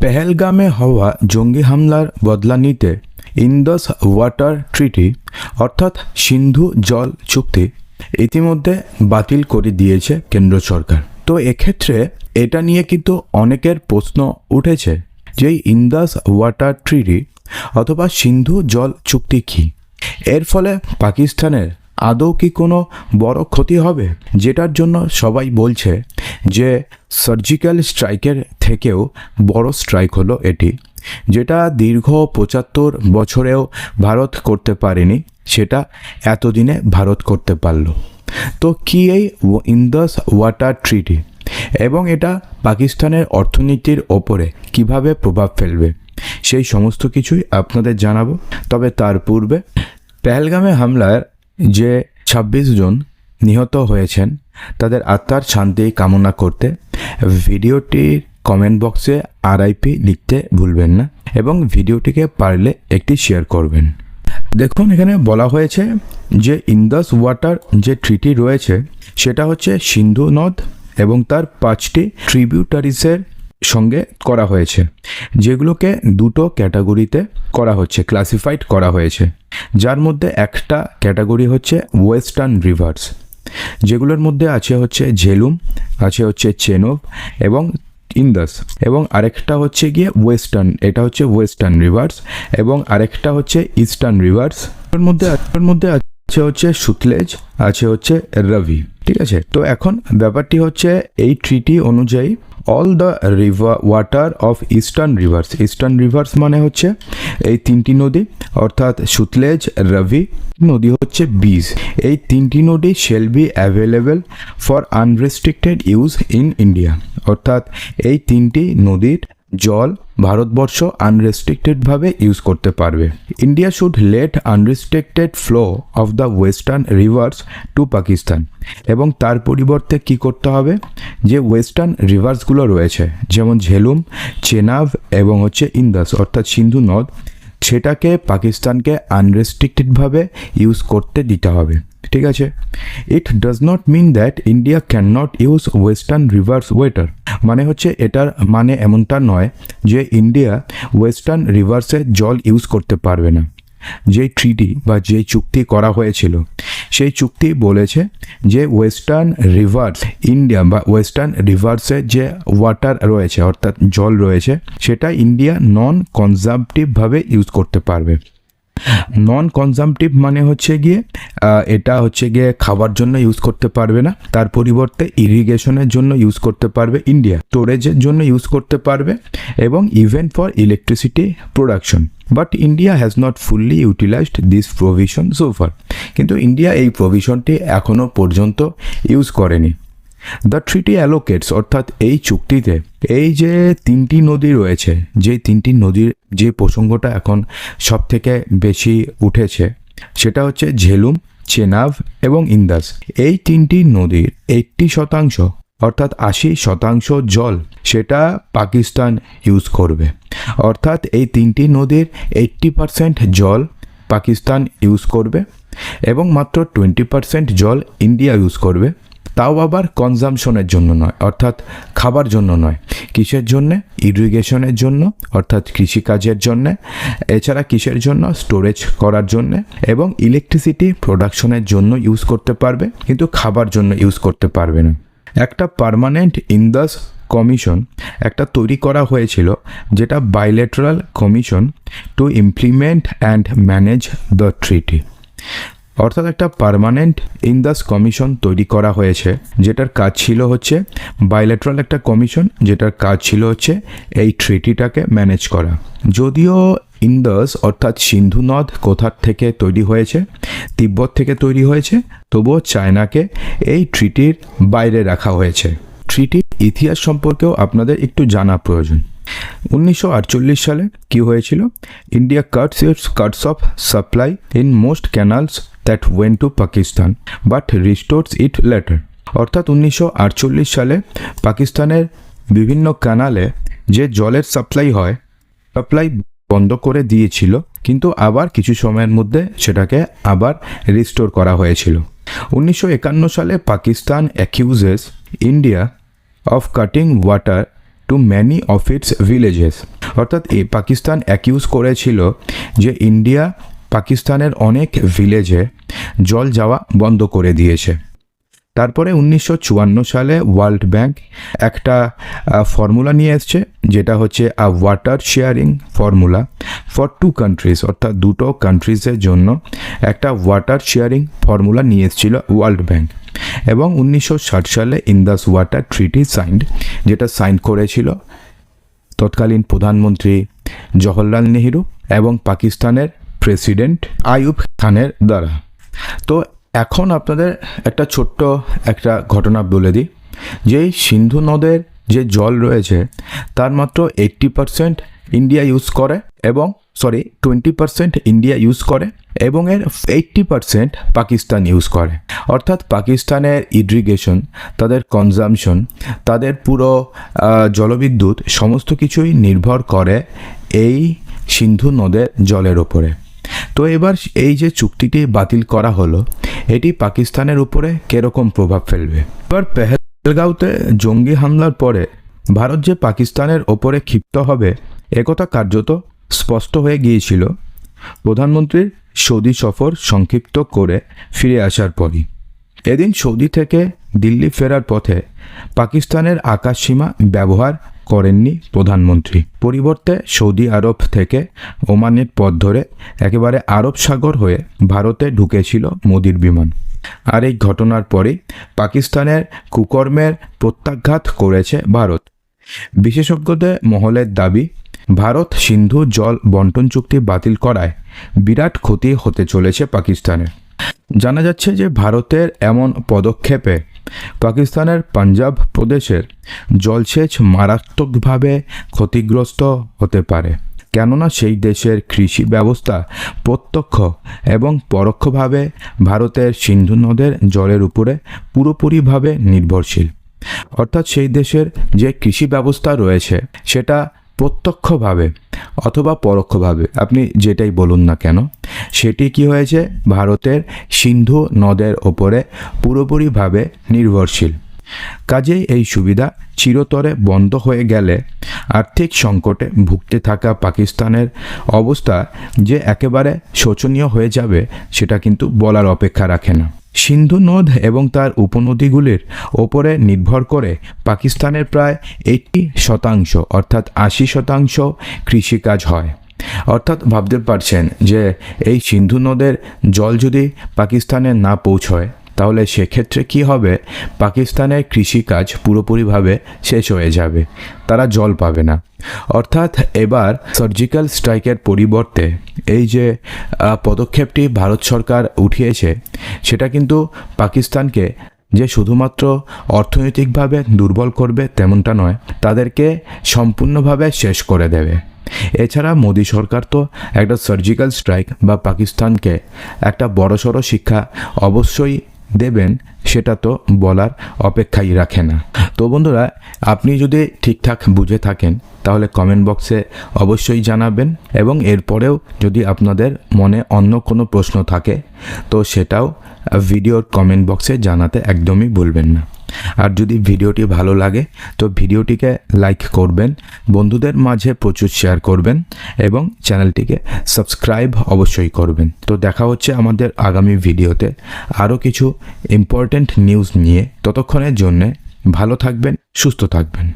পেহেলগামে হওয়া জঙ্গি হামলার বদলা নিতে ইন্দস ওয়াটার ট্রিটি, অর্থাৎ সিন্ধু জল চুক্তি, ইতিমধ্যে বাতিল করে দিয়েছে কেন্দ্র সরকার। তো এক্ষেত্রে এটা নিয়ে কিন্তু অনেকের প্রশ্ন উঠেছে যে ইন্দাস ওয়াটার ট্রিটি অথবা সিন্ধু জল চুক্তি কী? এর ফলে পাকিস্তানের আদৌ কি কোনো বড় ক্ষতি হবে? যেটার জন্য সবাই বলছে যে সার্জিক্যাল স্ট্রাইকের থেকেও বড় স্ট্রাইক হলো এটি, যেটা দীর্ঘ পঁচাত্তর বছরেও ভারত করতে পারেনি, সেটা এতদিনে ভারত করতে পারল। তো কি এই ইন্দাস ওয়াটার ট্রিটি এবং এটা পাকিস্তানের অর্থনীতির ওপরে কীভাবে প্রভাব ফেলবে? সেই সমস্ত কিছুই আপনাদের জানাব। তবে তার পূর্বে পেহেলগামে হামলার যে ২৬ জন নিহত হয়েছেন, তাদের আত্মার শান্তি কামনা করতে ভিডিওটির কমেন্ট বক্সে আরআইপি লিখতে ভুলবেন না এবং ভিডিওটিকে পারলে একটি শেয়ার করবেন। দেখুন, এখানে বলা হয়েছে যে ইন্দাস ওয়াটার যে ট্রিটি রয়েছে, সেটা হচ্ছে সিন্ধু নদ এবং তার পাঁচটি ট্রিবিউটারিসের সঙ্গে করা হয়েছে, যেগুলোকে দুটো ক্যাটাগরিতে করা হচ্ছে ক্লাসিফাইড করা হয়েছে। যার মধ্যে একটা ক্যাটাগরি হচ্ছে ওয়েস্টার্ন রিভার্স যেগুলোর মধ্যে আছে হচ্ছে ঝেলুম, আছে হচ্ছে চেনব এবং ইন্দাস এবং আরেকটা হচ্ছে গিয়ে ওয়েস্টার্ন, এটা হচ্ছে ওয়েস্টার্ন রিভার্স এবং আরেকটা হচ্ছে ইস্টার্ন রিভার্স। এর মধ্যে মধ্যে আছে হচ্ছে সুতলেজ, আছে হচ্ছে রবি। ঠিক আছে? তো এখন ব্যাপারটি হচ্ছে এই ট্রিটি অনুযায়ী all the river water of eastern rivers eastern rivers মানে হচ্ছে এই তিনটি নদী, অর্থাৎ সুতলেজ, রবি, নদী হচ্ছে বীজ। এই তিনটি নদী shall be available for unrestricted use in India অর্থাৎ এই তিনটি নদীর জল ভারতবর্ষ আনরেস্ট্রিক্টেডভাবে ইউজ করতে পারবে। India should let unrestricted flow of the western rivers to Pakistan এবং তার পরিবর্তে কি করতে হবে? যে ওয়েস্টার্ন রিভার্সগুলো রয়েছে, যেমন ঝেলুম, চেনাব এবং হচ্ছে ইন্দাস, অর্থাৎ সিন্ধু নদ, সেটাকে পাকিস্তানকে আনরেস্ট্রিক্টেডভাবে ইউজ করতে দিতে হবে। ঠিক আছে? It does not mean that India can not use western rivers water মানে হচ্ছে এটার মানে এমনটা নয় যে ইন্ডিয়া ওয়েস্টার্ন রিভার্সের জল ইউজ করতে পারবে না। যেই ট্রিটি বা যে চুক্তি করা হয়েছিল, সেই চুক্তি বলেছে যে ওয়েস্টার্ন রিভার্স ইন্ডিয়া বা ওয়েস্টার্ন রিভার্সের যে ওয়াটার রয়েছে, অর্থাৎ জল রয়েছে, সেটা ইন্ডিয়া নন কনজামটিভভাবে ইউজ করতে পারবে। নন কনজামটিভ মানে হচ্ছে গিয়ে এটা হচ্ছে গিয়ে খাবার জন্য ইউজ করতে পারবে না। তার পরিবর্তে ইরিগেশনের জন্য ইউজ করতে পারবে ইন্ডিয়া স্টোরেজের জন্য ইউজ করতে পারবে এবং even for electricity production but India has not fully utilized this provision so far কিন্তু ইন্ডিয়া এই প্রভিশনটি এখনও পর্যন্ত ইউজ করেনি। দ্য ট্রিটি অ্যালোকেটস অর্থাৎ এই চুক্তিতে, এই যে তিনটি নদী রয়েছে, যে তিনটি নদীর যে প্রসঙ্গটা এখন সব থেকে বেশি উঠেছে, সেটা হচ্ছে ঝেলুম, চেনাব এবং ইন্দাস। এই তিনটি নদীর এইট্টি শতাংশ, অর্থাৎ আশি শতাংশ জল সেটা পাকিস্তান ইউজ করবে। অর্থাৎ এই তিনটি নদীর এইট্টি পারসেন্ট জল পাকিস্তান ইউজ করবে এবং মাত্র টোয়েন্টি পারসেন্ট জল ইন্ডিয়া ইউজ করবে। তাও আবার কনজামশনের জন্য নয়, অর্থাৎ খাবার জন্য নয়। কিসের জন্যে? ইরিগেশনের জন্য, অর্থাৎ কৃষিকাজের জন্যে। এছাড়া কিসের জন্য? স্টোরেজ করার জন্যে। এবং ইলেকট্রিসিটি প্রোডাকশনের জন্য ইউজ করতে পারবে, কিন্তু খাবার জন্য ইউজ করতে পারবে না। একটা পার্মানেন্ট ইন্দাস কমিশন একটা তৈরি করা হয়েছিল, যেটা bilateral commission to implement and manage the treaty অর্থাৎ একটা পার্মানেন্ট ইন্দাস কমিশন তৈরি করা হয়েছে, যেটার কাজ ছিল হচ্ছে বাইলেটারাল একটা কমিশন যেটার কাজ ছিল হচ্ছে এই ট্রিটিটাকে ম্যানেজ করা। যদিও ইন্দাস অর্থাৎ সিন্ধু নদ কোথার থেকে তৈরি হয়েছে, তিব্বত থেকে তৈরি হয়েছে, তবুও চায়নাকে এই ট্রিটির বাইরে রাখা হয়েছে। ট্রিটির ইতিহাস সম্পর্কেও আপনাদের একটু জানা প্রয়োজন। উনিশশো আটচল্লিশ সালে কি হয়েছিল? India cuts its cuts off supply in most canals that went to Pakistan but restores it later অর্থাৎ উনিশশো আটচল্লিশ সালে পাকিস্তানের বিভিন্ন কানালে যে জলের সাপ্লাই হয় সাপ্লাই বন্ধ করে দিয়েছিল, কিন্তু আবার কিছু সময়ের মধ্যে সেটাকে আবার রিস্টোর করা হয়েছিল। উনিশশো একান্ন সালে Pakistan accuses India of cutting water to many of its villages অর্থাৎ এই পাকিস্তান অ্যাকিউজ করেছিল যে ইন্ডিয়া পাকিস্তানের অনেক ভিলেজে জল যাওয়া বন্ধ করে দিয়েছে। তারপরে উনিশশো চুয়ান্ন সালে ওয়ার্ল্ড ব্যাংক একটা ফর্মুলা নিয়ে এসছে, যেটা হচ্ছে a water sharing formula for two countries, অর্থাৎ দুটো কান্ট্রিজের জন্য একটা ওয়াটার শেয়ারিং ফর্মুলা নিয়ে এসেছিল ওয়ার্ল্ড ব্যাংক। এবং উনিশশো ষাট সালে ইন্দাস ওয়াটার ট্রিটি সাইন্ড, যেটা সাইন করেছিল তৎকালীন প্রধানমন্ত্রী জওহরলাল নেহেরু এবং পাকিস্তানের প্রেসিডেন্ট আইয়ুব খানের দ্বারা। তো এখন আপনাদের একটা ছোট্ট একটা ঘটনা বলে দিই। যে সিন্ধু নদের যে জল রয়েছে, তার মাত্র এইট্টি পারসেন্ট ইন্ডিয়া ইউজ করে এবং sorry twenty percent India use করে এবং এর এইট্টি পারসেন্ট পাকিস্তান ইউজ করে। অর্থাৎ পাকিস্তানের ইরিগেশন তাদের কনজামশন তাদের পুরো জলবিদ্যুৎ সমস্ত কিছুই নির্ভর করে এই সিন্ধু নদের জলের ওপরে। তো এবার এই যে চুক্তিটি বাতিল করা হলো, এটি পাকিস্তানের উপরে কীরকম প্রভাব ফেলবে? এবার পেহেলগাঁওতে জঙ্গি হামলার পরে ভারত যে পাকিস্তানের ওপরে ক্ষিপ্ত হবে একথা কার্যত স্পষ্ট হয়ে গিয়েছিল। প্রধানমন্ত্রীর সৌদি সফর সংক্ষিপ্ত করে ফিরে আসার পরই। এদিন সৌদি থেকে দিল্লি ফেরার পথে পাকিস্তানের আকাশসীমা ব্যবহার করেননি প্রধানমন্ত্রী। পরিবর্তে সৌদি আরব থেকে ওমানের পথ ধরে একেবারে আরব সাগর হয়ে ভারতে ঢুকেছিল মোদির বিমান। আর এই ঘটনার পরে পাকিস্তানের কুকর্মের প্রত্যাঘাত করেছে ভারত। বিশেষজ্ঞদের মহলের দাবি, ভারত সিন্ধু জল বন্টন চুক্তি বাতিল করায় বিরাট ক্ষতি হতে চলেছে পাকিস্তানের। জানা যাচ্ছে যে ভারতের এমন পদক্ষেপে পাকিস্তানের পাঞ্জাব প্রদেশের জলসেচ মারাত্মকভাবে ক্ষতিগ্রস্ত হতে পারে। কেননা সেই দেশের কৃষি ব্যবস্থা প্রত্যক্ষ এবং পরোক্ষভাবে ভারতের সিন্ধু নদের জলের উপরে পুরোপুরিভাবে নির্ভরশীল। অর্থাৎ সেই দেশের যে কৃষি ব্যবস্থা রয়েছে, সেটা প্রত্যক্ষভাবে অথবা পরোক্ষভাবে, আপনি যেটাই বলুন না কেন সেটি কি হয়েছে? ভারতের সিন্ধু নদের ওপরে পুরোপুরিভাবে নির্ভরশীল। কাজেই এই সুবিধা চিরতরে বন্ধ হয়ে গেলে আর্থিক সংকটে ভুগতে থাকা পাকিস্তানের অবস্থা যে একেবারে শোচনীয় হয়ে যাবে, সেটা কিন্তু বলার অপেক্ষা রাখে না। সিন্ধু নদ এবং তার উপনদীগুলির ওপরে নির্ভর করে পাকিস্তানের প্রায় এইটি শতাংশ অর্থাৎ আশি শতাংশ কৃষিকাজ হয়। অর্থাৎ ভাবতে পারছেন যে এই সিন্ধু নদের জল যদি পাকিস্তানে না পৌঁছয়, তাহলে সেক্ষেত্রে কি হবে? পাকিস্তানের কৃষিকাজ পুরোপুরিভাবে শেষ হয়ে যাবে। তারা জল পাবে না। অর্থাৎ এবার সার্জিক্যাল স্ট্রাইকের পরিবর্তে এই যে পদক্ষেপটি ভারত সরকার উঠিয়েছে, সেটা কিন্তু পাকিস্তানকে যে শুধুমাত্র অর্থনৈতিকভাবে দুর্বল করবে তেমনটা নয়, তাদেরকে সম্পূর্ণভাবে শেষ করে দেবে। এছাড়া মোদী সরকার তো একটা সার্জিক্যাল স্ট্রাইক বা পাকিস্তানকে একটা বড়সড় শিক্ষা অবশ্যই দেবেন, সেটা তো বলার অপেক্ষাই রাখে না। তো বন্ধুরা, আপনি যদি ঠিকঠাক বুঝে থাকেন, তাহলে কমেন্ট বক্সে অবশ্যই জানাবেন এবং এরপরেও যদি আপনাদের মনে অন্য কোনো প্রশ্ন থাকে, তো সেটাও ভিডিওর কমেন্ট বক্সে জানাতে একদমই ভুলবেন না। আর যদি ভিডিওটি ভালো লাগে, তো ভিডিওটিকে লাইক করবেন, বন্ধুদের মাঝে প্রচুর শেয়ার করবেন এবং চ্যানেলটিকে সাবস্ক্রাইব অবশ্যই করবেন। তো দেখা হচ্ছে আমাদের আগামী ভিডিওতে আরও কিছু ইম্পর্ট্যান্ট নিউজ নিয়ে। ততক্ষণের জন্যে ভালো থাকবেন, সুস্থ থাকবেন।